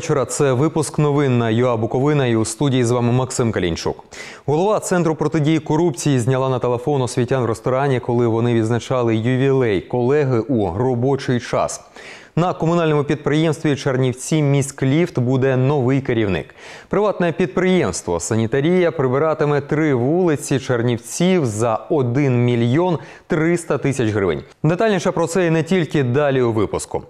Вечора. Це випуск новин на ЮА Буковина і у студії з вами Максим Калінчук. Голова центру протидії корупції зняла на телефон освітян в ресторані, коли вони відзначали ювілей колеги у робочий час. На комунальному підприємстві Чернівці міськліфт буде новий керівник. Приватне підприємство Санітарія прибиратиме три вулиці Чернівців за 1 мільйон 300 тисяч гривень. Детальніше про це і не тільки далі у випуску.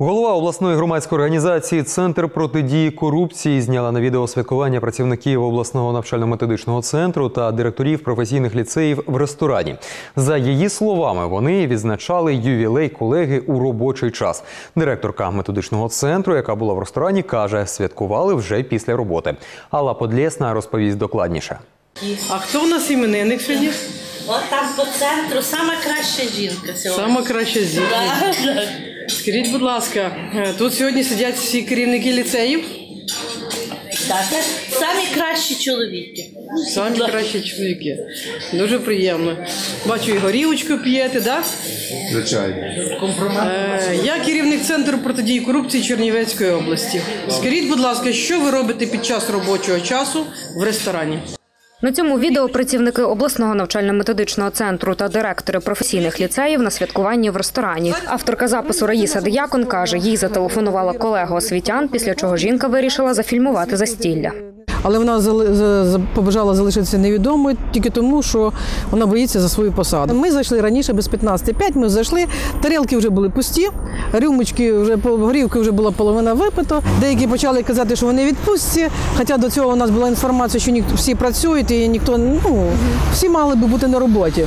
Голова обласної громадської організації Центр протидії корупції зняла на відео святкування працівників обласного навчально-методичного центру та директорів професійних ліцеїв в ресторані. За її словами, вони відзначали ювілей колеги у робочий час. Директорка методичного центру, яка була в ресторані, каже, святкували вже після роботи. Алла Подлєсна розповість докладніше. А хто у нас іменинник сьогодні? От там по центру сама краща жінка сьогодні. Сама краща да. Скажіть, будь ласка, е, тут сьогодні сидять всі керівники ліцеїв, Так, самі кращі чоловіки. самі кращі чоловіки. Дуже приємно. Бачу, і горілочку п'єте, так? Звичайно. Е, я керівник центру протидії корупції Чернівецької області. Скажіть, будь ласка, що ви робите під час робочого часу в ресторані? На цьому відео працівники обласного навчально-методичного центру та директори професійних ліцеїв на святкуванні в ресторані. Авторка запису Раїса Диякон каже, їй зателефонувала колега освітян, після чого жінка вирішила зафільмувати застілля. Але вона побажала залишитися невідомою тільки тому, що вона боїться за свою посаду. Ми зайшли раніше без 15.05, Ми зайшли, тарілки вже були пусті, рюмочки вже по- горівки вже була половина випито. Деякі почали казати, що вони відпустці. Хоча до цього у нас була інформація, що ніхто всі працюють і ніхто ну всі мали би бути на роботі.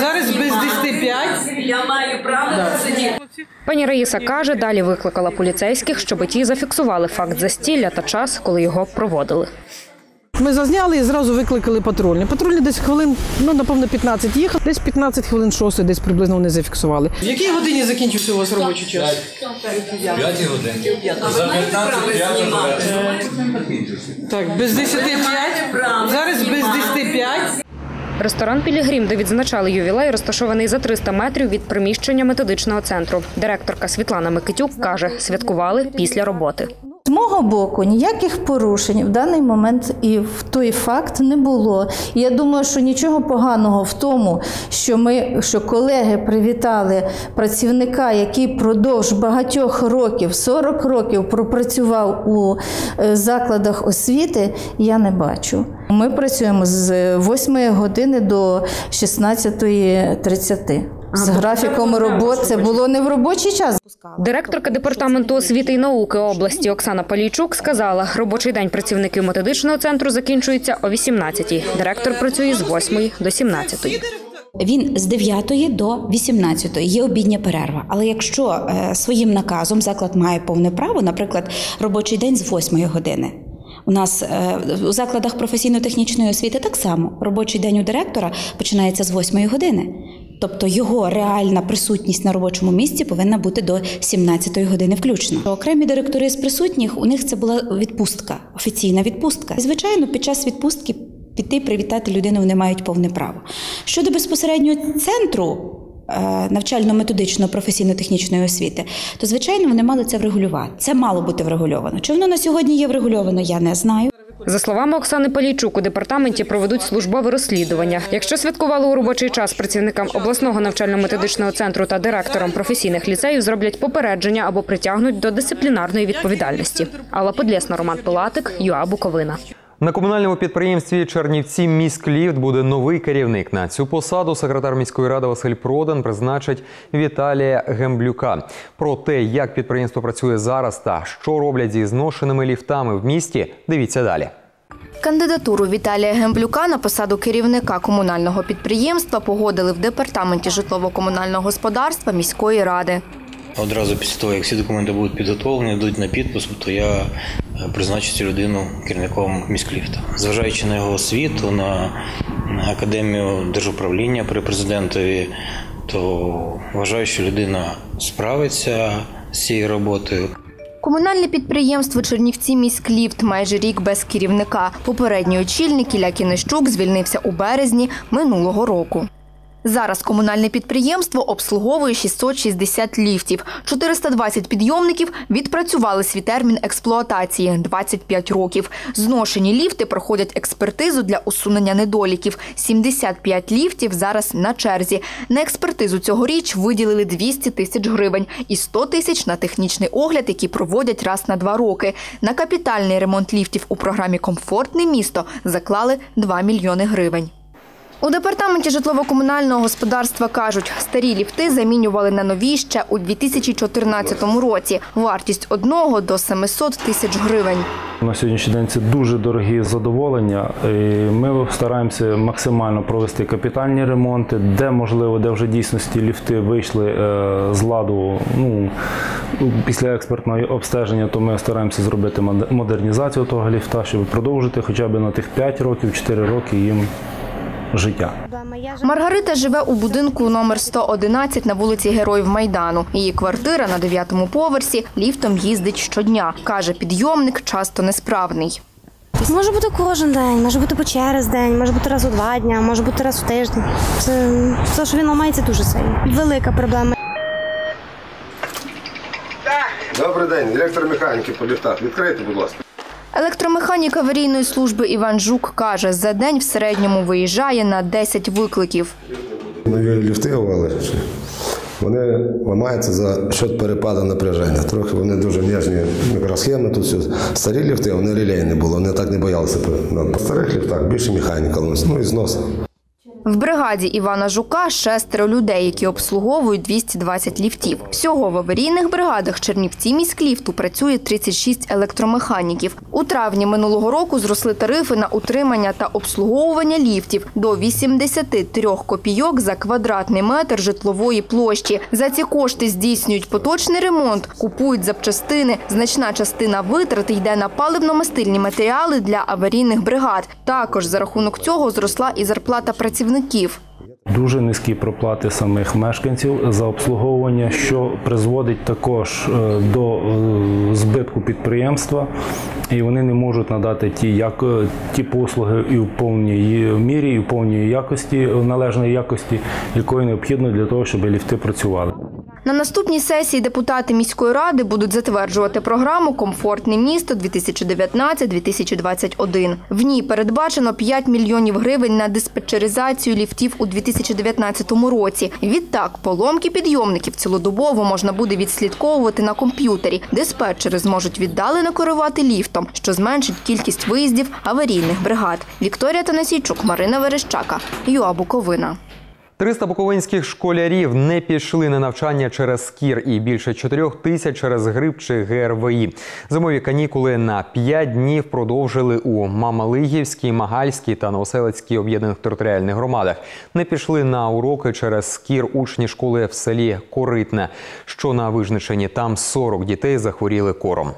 Зараз без 10.05. Я маю право сидіти. Пані Раїса каже, далі викликала поліцейських, щоб ті зафіксували факт застілля та час, коли його проводили. Ми зазняли і зразу викликали патрульні. Патрульні десь хвилин, ну напевно, 15 їхав, десь 15 хвилин 6, десь приблизно вони зафіксували. В якій годині закінчився у вас робочий час? 5 годин. За 15 п'ятого Так, без 10.05. Зараз без 10.05. Ресторан Пілігрім, де відзначали ювілей, розташований за 300 метрів від приміщення методичного центру. Директорка Світлана Микитюк каже, святкували після роботи. Мого боку ніяких порушень в даний момент і в той факт не було. Я думаю, що нічого поганого в тому, що ми, що колеги привітали працівника, який продовж багатьох років, 40 років пропрацював у е, закладах освіти, я не бачу. Ми працюємо з 8 години до 16.30. З графіком роботи це було не в робочий час. Директорка департаменту освіти і науки області Оксана Полійчук сказала, робочий день працівників методичного центру закінчується о 18-й. Директор працює з 8 до 17-ї. Він з 9 до 18 є обідня перерва. Але якщо е, своїм наказом заклад має повне право, наприклад, робочий день з 8 години. У нас е, у закладах професійно-технічної освіти так само робочий день у директора починається з 8 години. Тобто його реальна присутність на робочому місці повинна бути до 17 години включно. Окремі директори з присутніх у них це була відпустка, офіційна відпустка. І, Звичайно, під час відпустки піти привітати людину вони мають повне право. Щодо безпосередньо центру навчально-методичної професійно-технічної освіти, то звичайно вони мали це врегулювати. Це мало бути врегульовано. Чи воно на сьогодні є врегульовано, я не знаю. За словами Оксани Полійчук, у департаменті проведуть службове розслідування. Якщо святкували у робочий час працівникам обласного навчально-методичного центру та директорам професійних ліцеїв зроблять попередження або притягнуть до дисциплінарної відповідальності. Алла Подлєсна, Роман Пилатик, ЮА Буковина. На комунальному підприємстві Чернівці міськліфт буде новий керівник. На цю посаду секретар міської ради Василь Продан призначить Віталія Гемблюка. Про те, як підприємство працює зараз та що роблять зі зношеними ліфтами в місті, дивіться далі. Кандидатуру Віталія Гемблюка на посаду керівника комунального підприємства погодили в департаменті житлово-комунального господарства міської ради. Одразу після того, як всі документи будуть підготовлені, йдуть на підпис, то я призначу цю людину керівником міськліфта. Зважаючи на його освіту, на академію держуправління при президентові, то вважаю, що людина справиться з цією роботою. Комунальне підприємство Чернівці міськліфт майже рік без керівника. Попередній очільник Ілля Кінищук звільнився у березні минулого року. Зараз комунальне підприємство обслуговує 660 ліфтів. 420 підйомників відпрацювали свій термін експлуатації – 25 років. Зношені ліфти проходять експертизу для усунення недоліків. 75 ліфтів зараз на черзі. На експертизу цьогоріч виділили 200 тисяч гривень і 100 тисяч на технічний огляд, який проводять раз на два роки. На капітальний ремонт ліфтів у програмі «Комфортне місто» заклали 2 мільйони гривень. У департаменті житлово-комунального господарства кажуть, старі ліфти замінювали на нові ще у 2014 році. Вартість одного до 700 тисяч гривень. На сьогоднішній день це дуже дорогі задоволення. Ми стараємося максимально провести капітальні ремонти, де можливо, де вже дійсності ліфти вийшли е, з ладу. Ну після експертного обстеження, то ми стараємося зробити мод- модернізацію того ліфта, щоб продовжити хоча б на тих 5 років, 4 роки їм життя. Маргарита живе у будинку номер 111 на вулиці Героїв Майдану. Її квартира на дев'ятому поверсі ліфтом їздить щодня. Каже, підйомник часто несправний. Може бути кожен день, може бути по через день, може бути раз у два дня, може бути раз у тиждень. Це те, що він ламається дуже сильно. Велика проблема. Добрий день, директор механіки по ліфтах. Відкрийте, будь ласка. Електромеханік аварійної служби Іван Жук каже, за день в середньому виїжджає на 10 викликів. Нові ліфти ували. Вони ламаються за счет перепаду напряження. Трохи вони дуже ніжні мікросхеми. Тут все. Старі ліфти, вони релейні були, вони так не боялися. На старих ліфтах більше механіка, ну і знос. В бригаді Івана Жука шестеро людей, які обслуговують 220 ліфтів. Всього в аварійних бригадах Чернівці міськліфту працює 36 електромеханіків. У травні минулого року зросли тарифи на утримання та обслуговування ліфтів до 83 копійок за квадратний метр житлової площі. За ці кошти здійснюють поточний ремонт, купують запчастини. Значна частина витрат йде на паливно-мастильні матеріали для аварійних бригад. Також за рахунок цього зросла і зарплата працівників. Дуже низькі проплати самих мешканців за обслуговування, що призводить також е, до е, збитку підприємства, і вони не можуть надати ті, як, е, ті послуги і в повній мірі, і в повній якості, належної якості, якої необхідно для того, щоб ліфти працювали. На наступній сесії депутати міської ради будуть затверджувати програму Комфортне місто 2019-2021. В ній передбачено 5 мільйонів гривень на диспетчеризацію ліфтів у 2019 році. Відтак, поломки підйомників цілодобово можна буде відслідковувати на комп'ютері. Диспетчери зможуть віддалено керувати ліфтом, що зменшить кількість виїздів аварійних бригад. Вікторія Танасійчук, Марина Верещака, Юа Буковина. 300 буковинських школярів не пішли на навчання через скір і більше 4 тисяч через грип чи ГРВІ. Зимові канікули на 5 днів продовжили у Мамалигівській, Магальській та Новоселицькій об'єднаних територіальних громадах. Не пішли на уроки через скір учні школи в селі Коритне, що на Вижничині. Там 40 дітей захворіли кором.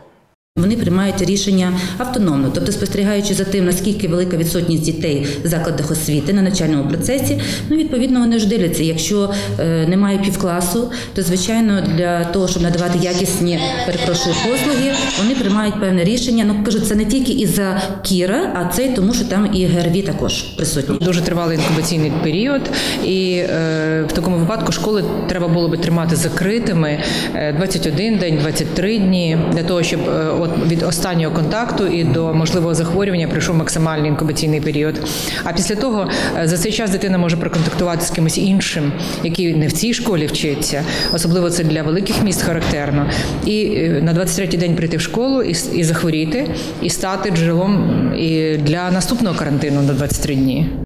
Вони приймають рішення автономно, тобто спостерігаючи за тим, наскільки велика відсутність дітей в закладах освіти на навчальному процесі. Ну відповідно вони ж дивляться. Якщо е, немає півкласу, то звичайно для того, щоб надавати якісні перепрошую послуги, вони приймають певне рішення. Ну кажуть, це не тільки із-за кіра, а це й тому, що там і ГРВІ також присутні. Дуже тривалий інкубаційний період, і е, в такому випадку школи треба було би тримати закритими е, 21 день, 23 дні для того, щоб е, от від останнього контакту і до можливого захворювання прийшов максимальний інкубаційний період. А після того е, за цей час дитина може проконтактувати з кимось іншим, який не в цій школі вчиться. Особливо це для великих міст характерно. І е, на 23-й день прийти в школу і, і захворіти, і стати джерелом і для наступного карантину на 23 дні.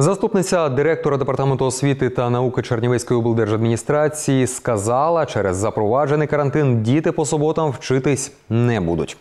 Заступниця директора департаменту освіти та науки Чернівецької облдержадміністрації сказала, через запроваджений карантин діти по суботам вчитись не будуть.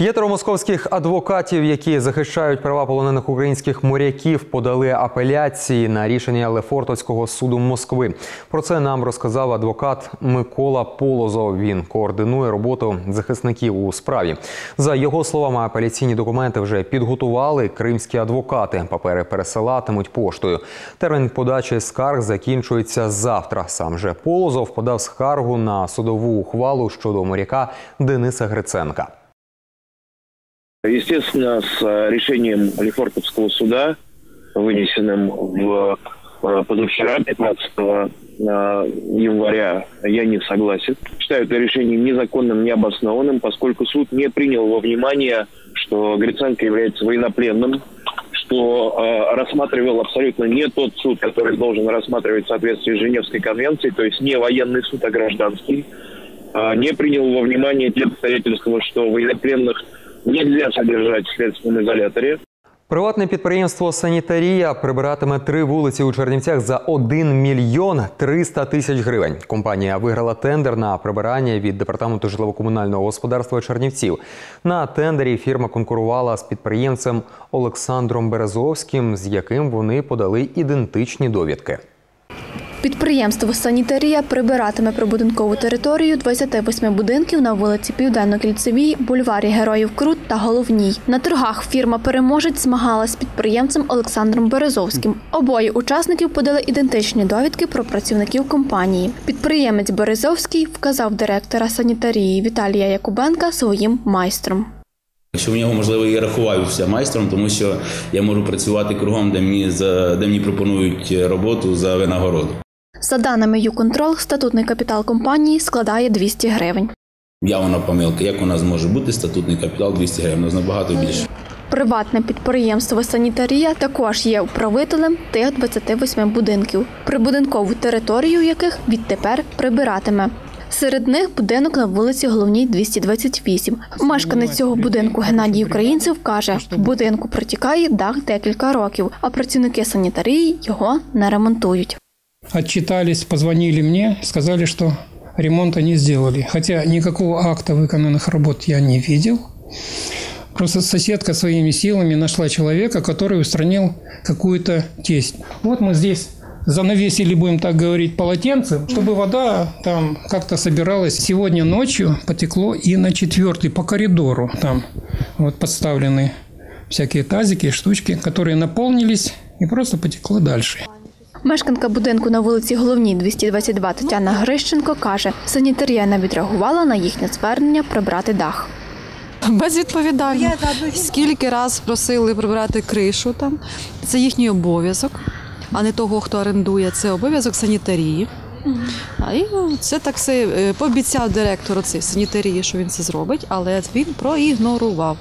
П'ятеро московських адвокатів, які захищають права полонених українських моряків, подали апеляції на рішення Лефортовського суду Москви. Про це нам розказав адвокат Микола Полозов. Він координує роботу захисників у справі. За його словами, апеляційні документи вже підготували кримські адвокати. Папери пересилатимуть поштою. Термін подачі скарг закінчується завтра. Сам же Полозов подав скаргу на судову ухвалу щодо моряка Дениса Гриценка. Естественно, с э, решением Лефортовского суда, вынесенным в э, позавчера, 15 э, января, я не согласен. Считаю это решение незаконным, необоснованным, поскольку суд не принял во внимание, что Гриценко является военнопленным, что э, рассматривал абсолютно не тот суд, который должен рассматривать в соответствии с Женевской конвенцией, то есть не военный суд, а гражданский. Э, не принял во внимание те обстоятельства, что военнопленных нельзя содержать в следственном изоляторе. Приватне підприємство Санітарія прибиратиме три вулиці у Чернівцях за 1 мільйон 300 тисяч гривень. Компанія виграла тендер на прибирання від департаменту житлово-комунального господарства Чернівців. На тендері фірма конкурувала з підприємцем Олександром Березовським, з яким вони подали ідентичні довідки. Підприємство «Санітарія» прибиратиме прибудинкову територію 28 будинків на вулиці Південно-Кільцевій, бульварі Героїв Крут та Головній. На торгах фірма-переможець змагалась з підприємцем Олександром Березовським. Обоє учасників подали ідентичні довідки про працівників компанії. Підприємець Березовський вказав директора санітарії Віталія Якубенка своїм майстром. Що в нього можливо і рахуваюся майстром, тому що я можу працювати кругом, де мені за де мені пропонують роботу за винагороду. За даними «Юконтрол», статутний капітал компанії складає 200 гривень. Явна помилка. Як у нас може бути статутний капітал 200 гривень? У нас набагато більше. Приватне підприємство «Санітарія» також є управителем тих 28 будинків, прибудинкову територію яких відтепер прибиратиме. Серед них будинок на вулиці Головній 228. Мешканець цього будинку Геннадій Українцев каже, в будинку протікає дах декілька років, а працівники санітарії його не ремонтують. Отчитались, позвонили мне, сказали, что ремонта не сделали. Хотя никакого акта выполненных работ я не видел. Просто соседка своими силами нашла человека, который устранил какую-то тесть. Вот мы здесь занавесили, будем так говорить, полотенцем, чтобы вода там как-то собиралась. Сегодня ночью потекло и на четвертый по коридору. Там вот подставлены всякие тазики, штучки, которые наполнились и просто потекло дальше. Мешканка будинку на вулиці Головній 222 Тетяна Грищенко каже, санітарія не відреагувала на їхнє звернення прибрати дах. Безвідповідально. Скільки раз просили прибрати кришу там. Це їхній обов'язок, а не того, хто орендує. Це обов'язок санітарії. А і ну, це так все е, пообіцяв директор цієї санітарії, що він це зробить, але він проігнорував.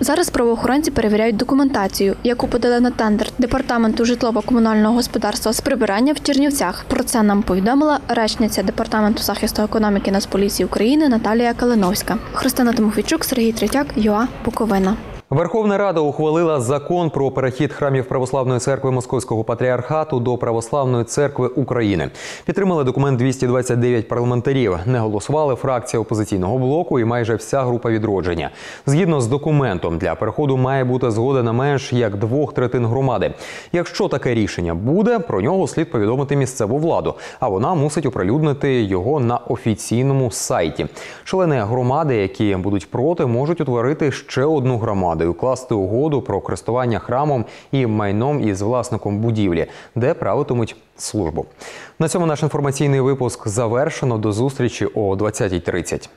Зараз правоохоронці перевіряють документацію, яку подали на тендер департаменту житлово-комунального господарства з прибирання в Чернівцях. Про це нам повідомила речниця департаменту захисту економіки Нацполіції України Наталія Калиновська. Христина Тимофійчук, Сергій Третяк, ЮА Буковина. Верховна Рада ухвалила закон про перехід храмів Православної церкви Московського патріархату до Православної церкви України. Підтримали документ 229 парламентарів. Не голосували фракція опозиційного блоку і майже вся група відродження. Згідно з документом, для переходу має бути згода на менш як двох третин громади. Якщо таке рішення буде, про нього слід повідомити місцеву владу, а вона мусить оприлюднити його на офіційному сайті. Члени громади, які будуть проти, можуть утворити ще одну громаду і укласти угоду про користування храмом і майном із власником будівлі, де правитимуть службу. На цьому наш інформаційний випуск завершено. До зустрічі о 20.30.